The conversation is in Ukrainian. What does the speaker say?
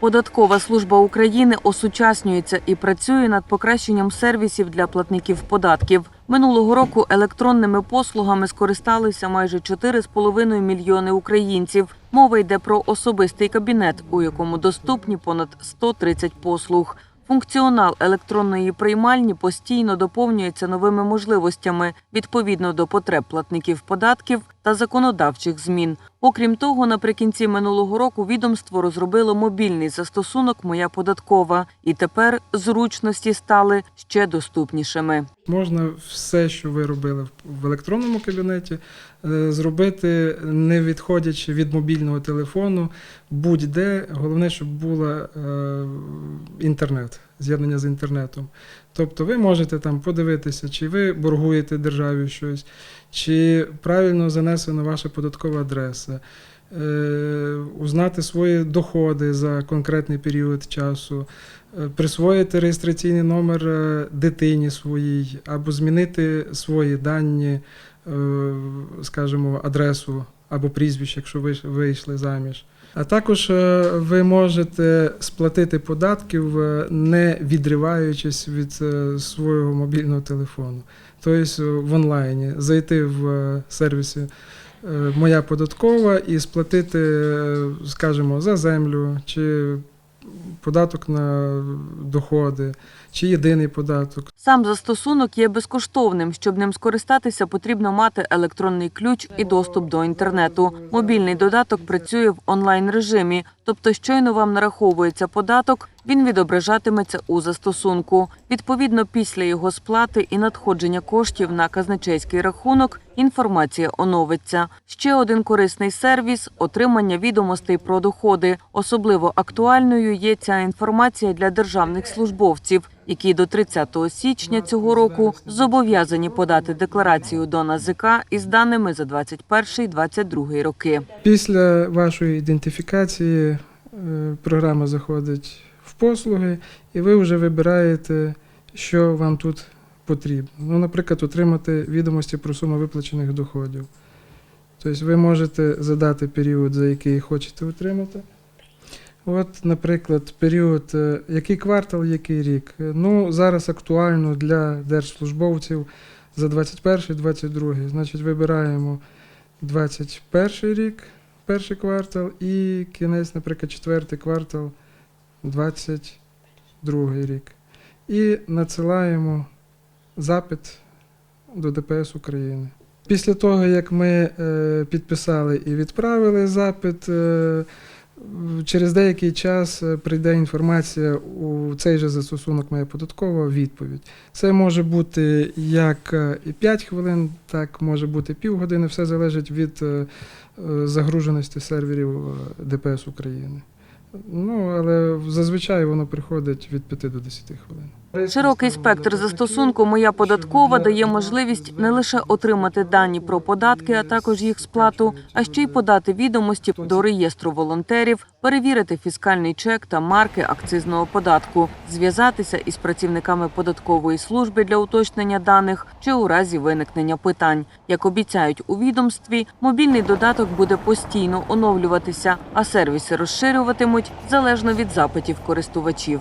Податкова служба України осучаснюється і працює над покращенням сервісів для платників податків. Минулого року електронними послугами скористалися майже 4,5 мільйони українців. Мова йде про особистий кабінет, у якому доступні понад 130 послуг. Функціонал електронної приймальні постійно доповнюється новими можливостями відповідно до потреб платників податків та законодавчих змін. Окрім того, наприкінці минулого року відомство розробило мобільний застосунок Моя податкова, і тепер зручності стали ще доступнішими. Можна все, що ви робили в- електронному кабінеті, е, зробити не відходячи від мобільного телефону, будь-де. Головне, щоб була е, інтернет, з'єднання з інтернетом. Тобто ви можете там подивитися, чи ви боргуєте державі щось, чи правильно занесена ваша податкова адреса. е, Узнати свої доходи за конкретний період часу, е, присвоїти реєстраційний номер е, дитині своїй, або змінити свої дані, скажімо, адресу або прізвище, якщо ви вийшли заміж. А також е, ви можете сплатити податків, е, не відриваючись від е, свого мобільного телефону. Тобто в онлайні зайти в сервісі Моя податкова і сплатити, скажімо, за землю чи податок на доходи, чи єдиний податок. Сам застосунок є безкоштовним. Щоб ним скористатися, потрібно мати електронний ключ і доступ до інтернету. Мобільний додаток працює в онлайн режимі, тобто щойно вам нараховується податок, він відображатиметься у застосунку. Відповідно, після його сплати і надходження коштів на казначейський рахунок інформація оновиться. Ще один корисний сервіс отримання відомостей про доходи. Особливо актуальною є ця інформація для державних службовців, які до 30 січня цього року зобов'язані подати декларацію до НАЗК із даними за 21-22 роки. Після вашої ідентифікації е, програма заходить в послуги, і ви вже вибираєте, що вам тут потрібно. Ну, наприклад, отримати відомості про суму виплачених доходів. Тобто ви можете задати період, за який хочете отримати. От, наприклад, період, е, який квартал, який рік. Е, Ну, зараз актуально для держслужбовців за 21-22. Значить, вибираємо 21 рік, перший квартал, і кінець, наприклад, четвертий квартал, 22 рік. І надсилаємо запит до ДПС України. Після того, як ми е, підписали і відправили запит, через деякий час е, прийде інформація у цей же застосунок моя податкова відповідь. Це може бути як е, і 5 хвилин, так може бути півгодини. Все залежить від е, загруженості серверів ДПС України. Ну, але зазвичай воно приходить від 5 до 10 хвилин. Широкий спектр застосунку Моя податкова дає можливість не лише отримати дані про податки, а також їх сплату, а ще й подати відомості до реєстру волонтерів, перевірити фіскальний чек та марки акцизного податку, зв'язатися із працівниками податкової служби для уточнення даних чи у разі виникнення питань. Як обіцяють у відомстві, мобільний додаток буде постійно оновлюватися, а сервіси розширюватимуть залежно від запитів користувачів.